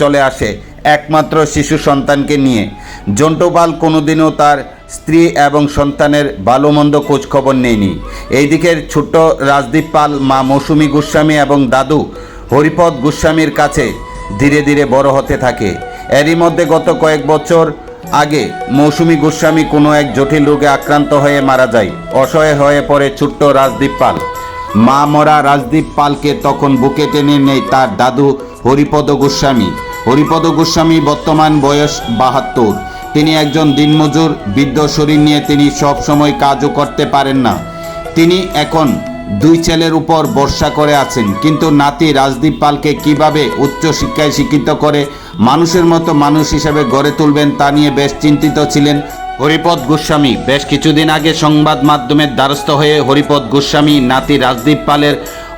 চলে আসে একমাত্র শিশু সন্তানকে নিয়ে। জন্টুপাল কোনোদিনও তার স্ত্রী এবং সন্তানের ভালো মন্দ খোঁজখবর নেয়নি। এইদিকের ছোট্ট রাজদীপ পাল মা মৌসুমী গোস্বামী এবং দাদু হরিপদ গোস্বামীর কাছে ধীরে ধীরে বড় হতে থাকে। এরই মধ্যে গত কয়েক বছর আগে মৌসুমী গোস্বামী কোনো এক জটিল রোগে আক্রান্ত হয়ে মারা যায়। অসহায় হয়ে পড়ে ছোট্ট রাজদীপ পাল মা মরা রাজদীপ পালকে তখন বুকে টেনে নেয় তার দাদু হরিপদ গোস্বামী। হরিপদ গোস্বামী বর্তমান বয়স বাহাত্তর। তিনি একজন দিনমজুর, বৃদ্ধ শরীর নিয়ে তিনি সব সময় কাজও করতে পারেন না। তিনি এখন দুই ছেলের উপর বর্ষা করে আছেন, কিন্তু নাতি রাজদীপ পালকে কীভাবে উচ্চ শিক্ষায় শিক্ষিত করে মানুষের মতো মানুষ হিসেবে গড়ে তুলবেন তা নিয়ে বেশ চিন্তিত ছিলেন হরিপদ গোস্বামী। বেশ কিছুদিন আগে সংবাদ মাধ্যমের দ্বারস্থ হয়ে হরিপদ গোস্বামী নাতি রাজদীপ পালের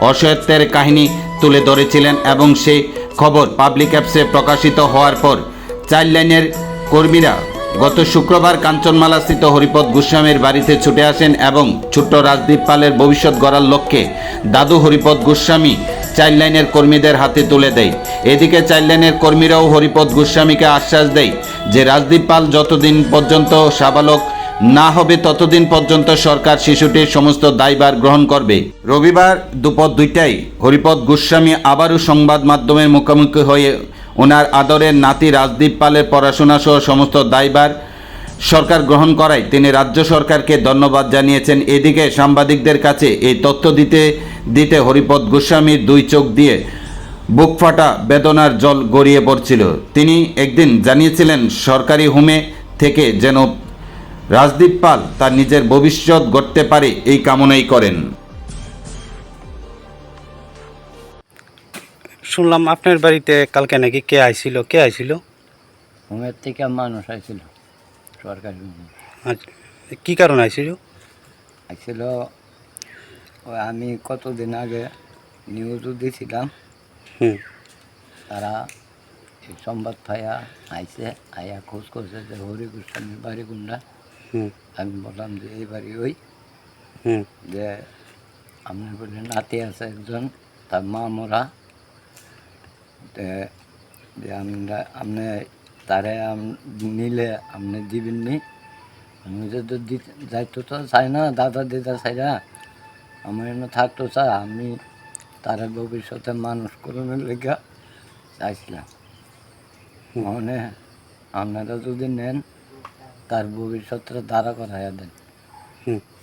অসহায়ত্বের কাহিনী তুলে ধরেছিলেন এবং সেই খবর পাবলিক অ্যাপসে প্রকাশিত হওয়ার পর চাইল্ড লাইনের কর্মীরা গত শুক্রবার কাঞ্চনমালা স্থিত হরিপদ গোস্বামীর বাড়িতে ছুটে আসেন এবং ছোট্ট রাজদীপ পালের ভবিষ্যৎ গড়ার লক্ষ্যে দাদু হরিপদ গোস্বামী চাইল্ড লাইনের কর্মীদের হাতে তুলে দেয়। এদিকে চাইল্ড লাইনের কর্মীরাও হরিপদ গোস্বামীকে আশ্বাস দেয় যে রাজদীপ পাল যতদিন পর্যন্ত সাবালক না হবে ততদিন পর্যন্ত সরকার শিশুটির সমস্ত দায়ভার গ্রহণ করবে। রবিবার দুপুর দুইটায় হরিপদ গোস্বামী আবারও সংবাদ মাধ্যমের মুখোমুখি হয়ে ওনার আদরের নাতি রাজদীপ পালের পড়াশোনা সহ সমস্ত দায়ভার সরকার গ্রহণ করায় তিনি রাজ্য সরকারকে ধন্যবাদ জানিয়েছেন। এদিকে সাংবাদিকদের কাছে এই তথ্য দিতে দিতে হরিপদ গোস্বামীর দুই চোখ দিয়ে বুক ফাটা বেদনার জল গড়িয়ে পড়ছিল। তিনি একদিন জানিয়েছিলেন, সরকারি হোমে থেকে যেন রাজদীপ পাল তার নিজের ভবিষ্যৎ গড়তে পারে এই কামনাই করেন। শুনলাম আপনার বাড়িতে কালকে নাকি কে আইছিল? কে আইছিল? হোমের থেকে মানুষ আইছিল সরকারি আচ্ছা, কি কারণ আইছিল? আইছিল ওই আমি কতদিন আগে নিউজও দিয়েছিলাম হুম। তারা সংবাদ পাইয়া আইছে আইয়া খোঁজ করছে যে হরি গোস্বামীর বাড়ি গুন্ডা হুম আমি বললাম যে এই বাড়ি ওই। যে আপনার বলে নাতি আছে একজন তার মা মরা। যে আমরা আপনি তারে নিলে আপনি দিবেন নি আমি যে তো দিতে যাইতো তো চাই না দাদা দিদা চাই না। আমার এনে থাকতো চাই আমি তারা ভবিষ্যতে মানুষ করণের লেগে চাইছিলাম। মানে আপনারা যদি নেন তার ভবিষ্যৎটা দাঁড়া করাইয়া দেন।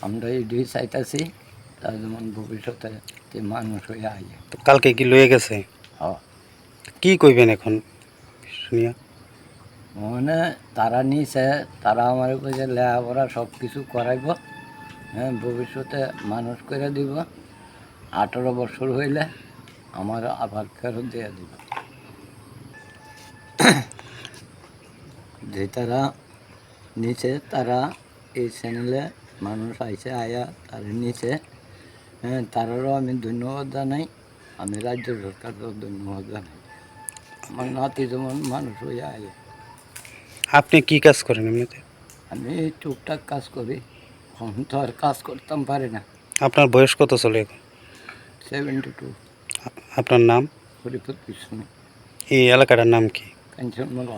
আমরা এটাই চাইতেছি তার যেমন ভবিষ্যতে যে মানুষ হয়ে আইয়ে। কালকে কি লয়ে গেছে? হ্যাঁ। কি কইবেন এখন? শুনিয়া। মানে তারা নিছে তারা আমার কাছে লেখাপড়া সব কিছু করাইব হ্যাঁ ভবিষ্যতে মানুষ করে দিব। আঠারো বছর হইলে আমার আবার ফেরত দিয়ে দিব। যে তারা নিচে তারা এই চ্যানেলে মানুষ আইসে আয়া তার নিচে। হ্যাঁ তারারও আমি ধন্যবাদ জানাই। আমি রাজ্য সরকারকেও ধন্যবাদ জানাই। আমার নাতি যেমন মানুষ হয়ে আয়। আপনি কি কাজ করেন এমনিতে? আমি টুকটাক কাজ করি। এখন তো আর কাজ করতাম পারি না। আপনার বয়স কত চলে এখন? সেভেন্টি টু আপনার নাম? হরিপদ কৃষ্ণ এই এলাকাটার নাম কি? কাঞ্চনমালা